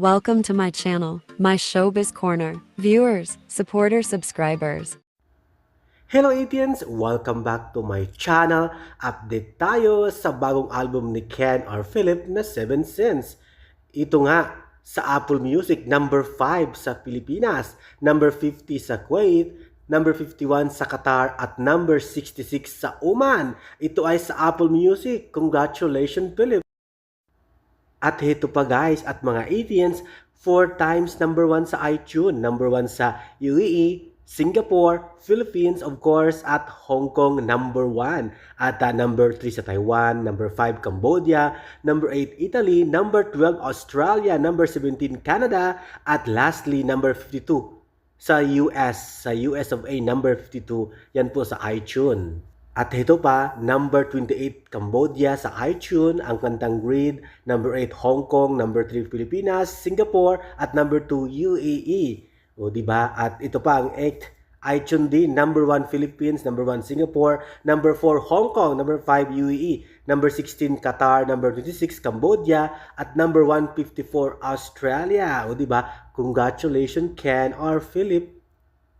Welcome to my channel, my showbiz corner. Viewers, supporters, subscribers. Hello Etians! Welcome back to my channel. Update tayo sa bagong album ni Ken R. Philip na Seven Sins. Ito nga sa Apple Music, number 5 sa Pilipinas, number 50 sa Kuwait, number 51 sa Qatar, at number 66 sa Oman. Ito ay sa Apple Music. Congratulations Philip! At ito pa guys, at mga Etians, 4 times number 1 sa iTunes, number 1 sa UAE, Singapore, Philippines, of course, at Hong Kong, number 1. At uh, number 3 sa Taiwan, number 5 Cambodia, number 8 Italy, number 12 Australia, number 17 Canada, at lastly, number 52 sa US, sa US of A, number 52, yan po sa iTunes. At ito pa, number 28 Cambodia sa iTunes, ang kantang Grid, number 8 Hong Kong, number 3 Pilipinas, Singapore, at number 2 UAE. O di ba? At ito pa ang 8 iTunes din, number 1 Philippines, number 1 Singapore, number 4 Hong Kong, number 5 UAE, number 16 Qatar, number 26 Cambodia, at number 154 Australia. O di ba? Congratulations Ken or Philip.